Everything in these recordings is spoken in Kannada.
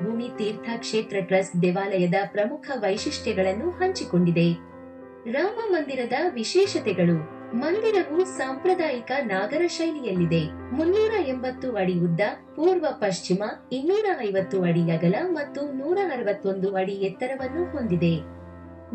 ಜನ್ಮಭೂಮಿ ತೀರ್ಥ ಕ್ಷೇತ್ರ ಟ್ರಸ್ಟ್ ದೇವಾಲಯದ ಪ್ರಮುಖ ವೈಶಿಷ್ಟ್ಯಗಳನ್ನು ಹಂಚಿಕೊಂಡಿದೆ. ರಾಮ ಮಂದಿರದ ವಿಶೇಷತೆಗಳು. ಮಂದಿರವು ಸಾಂಪ್ರದಾಯಿಕ ನಾಗರ ಶೈಲಿಯಲ್ಲಿದೆ. ಮುನ್ನೂರ ಎಂಬತ್ತು ಅಡಿ ಉದ್ದ, ಪೂರ್ವ ಪಶ್ಚಿಮ, ಇನ್ನೂರ ಐವತ್ತು ಅಡಿ ಅಗಲ ಮತ್ತು ನೂರ ಅರವತ್ತೊಂದು ಅಡಿ ಎತ್ತರವನ್ನು ಹೊಂದಿದೆ.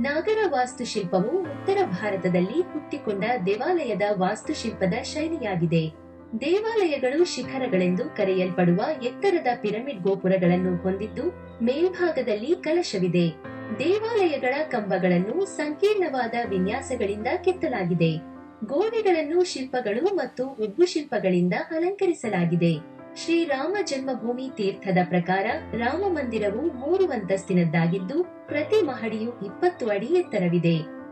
ನಾಗರ ವಾಸ್ತುಶಿಲ್ಪವು ಉತ್ತರ ಭಾರತದಲ್ಲಿ ಹುಟ್ಟಿಕೊಂಡ ದೇವಾಲಯದ ವಾಸ್ತುಶಿಲ್ಪದ ಶೈಲಿಯಾಗಿದೆ. ದೇವಾಲಯಗಳು ಶಿಖರಗಳೆಂದು ಕರೆಯಲ್ಪಡುವ ಎತ್ತರದ ಪಿರಮಿಡ್ ಗೋಪುರಗಳನ್ನು ಹೊಂದಿದ್ದು ಮೇಲ್ಭಾಗದಲ್ಲಿ ಕಲಶವಿದೆ. ದೇವಾಲಯಗಳ ಕಂಬಗಳನ್ನು ಸಂಕೀರ್ಣವಾದ ವಿನ್ಯಾಸಗಳಿಂದ ಕೆತ್ತಲಾಗಿದೆ. ಗೋಡೆಗಳನ್ನು ಶಿಲ್ಪಗಳು ಮತ್ತು ಉಬ್ಬು ಶಿಲ್ಪಗಳಿಂದ ಅಲಂಕರಿಸಲಾಗಿದೆ. ಶ್ರೀರಾಮ ಜನ್ಮಭೂಮಿ ತೀರ್ಥದ ಪ್ರಕಾರ ರಾಮ ಮಂದಿರವು ಮೂರು ಅಂತಸ್ತಿನದ್ದಾಗಿದ್ದು ಪ್ರತಿ ಮಹಡಿಯು ಇಪ್ಪತ್ತು ಅಡಿ ಎತ್ತರವಿದೆ.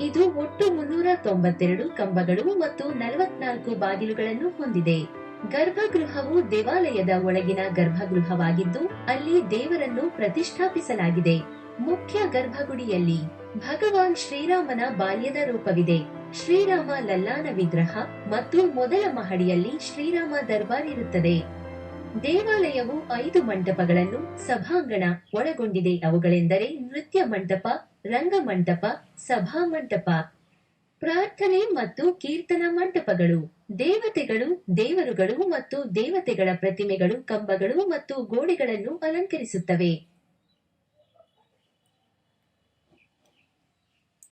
ಇದು ಒಟ್ಟು ಮುನ್ನೂರ ತೊಂಬತ್ತೆರಡು ಕಂಬಗಳು ಮತ್ತು ನಲವತ್ನಾಲ್ಕು ಬಾಗಿಲುಗಳನ್ನು ಹೊಂದಿದೆ. ಗರ್ಭಗೃಹವು ದೇವಾಲಯದ ಒಳಗಿನ ಗರ್ಭಗೃಹವಾಗಿದ್ದು, ಅಲ್ಲಿ ದೇವರನ್ನು ಪ್ರತಿಷ್ಠಾಪಿಸಲಾಗಿದೆ. ಮುಖ್ಯ ಗರ್ಭಗುಡಿಯಲ್ಲಿ ಭಗವಾನ್ ಶ್ರೀರಾಮನ ಬಾಲ್ಯದ ರೂಪವಿದೆ. ಶ್ರೀರಾಮ ಲಲ್ಲಾನ ವಿಗ್ರಹ ಮತ್ತು ಮೊದಲ ಮಹಡಿಯಲ್ಲಿ ಶ್ರೀರಾಮ ದರ್ಬಾರ್ ಇರುತ್ತದೆ. ದೇವಾಲಯವು ಐದು ಮಂಟಪಗಳನ್ನು ಸಭಾಂಗಣ ಒಳಗೊಂಡಿದೆ. ಅವುಗಳೆಂದರೆ ನೃತ್ಯ ಮಂಟಪ ರಂಗಮಂಟಪ ಸಭಾ ಮಂಟಪ, ಪ್ರಾರ್ಥನೆ ಮತ್ತು ಕೀರ್ತನ ಮಂಟಪಗಳು. ದೇವತೆಗಳು, ದೇವರುಗಳು ಮತ್ತು ದೇವತೆಗಳ ಪ್ರತಿಮೆಗಳು, ಕಂಬಗಳು ಮತ್ತು ಗೋಡೆಗಳನ್ನು ಅಲಂಕರಿಸುತ್ತವೆ.